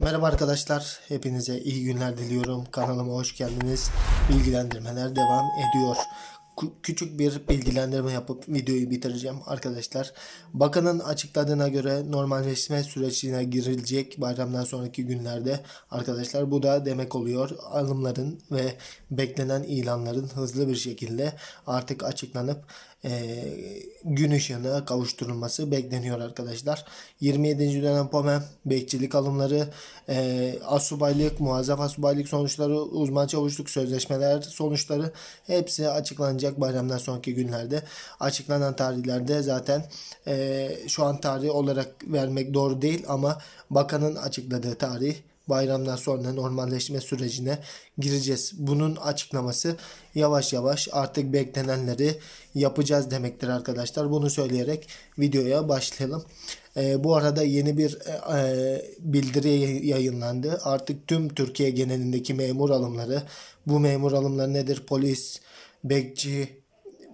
Merhaba arkadaşlar, hepinize iyi günler diliyorum. Kanalıma hoş geldiniz. Bilgilendirmeler devam ediyor. Küçük bir bilgilendirme yapıp videoyu bitireceğim arkadaşlar. Bakanın açıkladığına göre normalleşme sürecine girilecek bayramdan sonraki günlerde arkadaşlar. Bu da demek oluyor alımların ve beklenen ilanların hızlı bir şekilde artık açıklanıp eee, gün ışığına kavuşturulması bekleniyor arkadaşlar. 27. dönem POMEM, bekçilik alımları, eee asubaylık, muazzaf asubaylık sonuçları, uzman çavuşluk sözleşmeler sonuçları hepsi açıklanacak bayramdan sonraki günlerde. Açıklanan tarihlerde zaten eee, şu an tarih olarak vermek doğru değil ama bakanın açıkladığı tarih bayramdan sonra normalleşme sürecine gireceğiz. Bunun açıklaması yavaş yavaş artık beklenenleri yapacağız demektir arkadaşlar. Bunu söyleyerek videoya başlayalım. Ee, bu arada yeni bir e, e, bildiri yay- yayınlandı. Artık tüm Türkiye genelindeki memur alımları, bu memur alımları nedir? Polis, bekçi,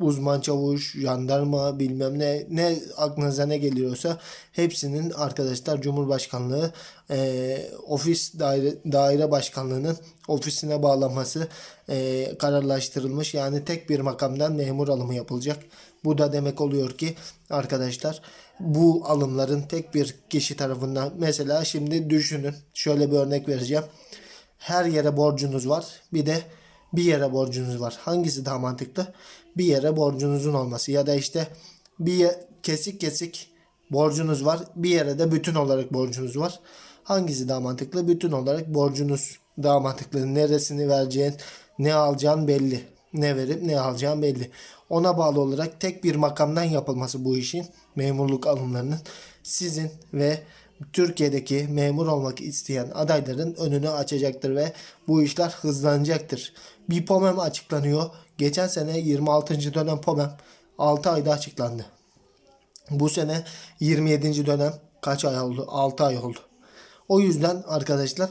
uzman çavuş, jandarma bilmem ne ne aklınıza ne geliyorsa hepsinin arkadaşlar Cumhurbaşkanlığı e, ofis daire, daire başkanlığının ofisine bağlanması e, kararlaştırılmış. Yani tek bir makamdan memur alımı yapılacak. Bu da demek oluyor ki arkadaşlar bu alımların tek bir kişi tarafından mesela şimdi düşünün şöyle bir örnek vereceğim. Her yere borcunuz var. Bir de bir yere borcunuz var. Hangisi daha mantıklı? Bir yere borcunuzun olması ya da işte bir kesik kesik borcunuz var. Bir yere de bütün olarak borcunuz var. Hangisi daha mantıklı? Bütün olarak borcunuz daha mantıklı. Neresini vereceğin, ne alacağın belli. Ne verip ne alacağın belli. Ona bağlı olarak tek bir makamdan yapılması bu işin memurluk alımlarının sizin ve Türkiye'deki memur olmak isteyen adayların önünü açacaktır ve bu işler hızlanacaktır. Bir POMEM açıklanıyor. Geçen sene 26. dönem POMEM 6 ayda açıklandı. Bu sene 27. dönem kaç ay oldu? 6 ay oldu. O yüzden arkadaşlar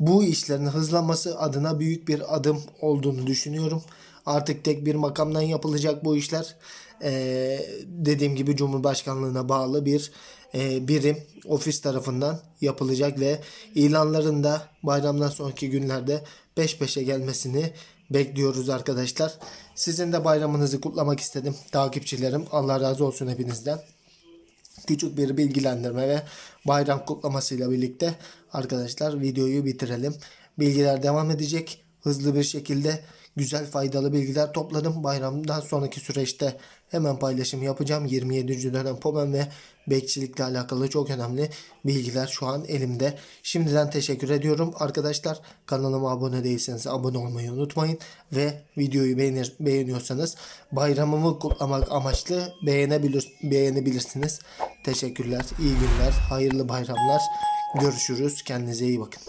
bu işlerin hızlanması adına büyük bir adım olduğunu düşünüyorum. Artık tek bir makamdan yapılacak bu işler. Ee, dediğim gibi Cumhurbaşkanlığına bağlı bir e, birim ofis tarafından yapılacak ve ilanların da bayramdan sonraki günlerde peş peşe gelmesini bekliyoruz arkadaşlar. Sizin de bayramınızı kutlamak istedim takipçilerim. Allah razı olsun hepinizden küçük bir bilgilendirme ve bayram kutlamasıyla birlikte arkadaşlar videoyu bitirelim. Bilgiler devam edecek. Hızlı bir şekilde güzel faydalı bilgiler topladım. Bayramdan sonraki süreçte hemen paylaşım yapacağım. 27. dönem POMEM ve bekçilikle alakalı çok önemli bilgiler şu an elimde. Şimdiden teşekkür ediyorum. Arkadaşlar kanalıma abone değilseniz abone olmayı unutmayın. Ve videoyu beğenir, beğeniyorsanız bayramımı kutlamak amaçlı beğenebilir, beğenebilirsiniz. Teşekkürler, iyi günler, hayırlı bayramlar. Görüşürüz. Kendinize iyi bakın.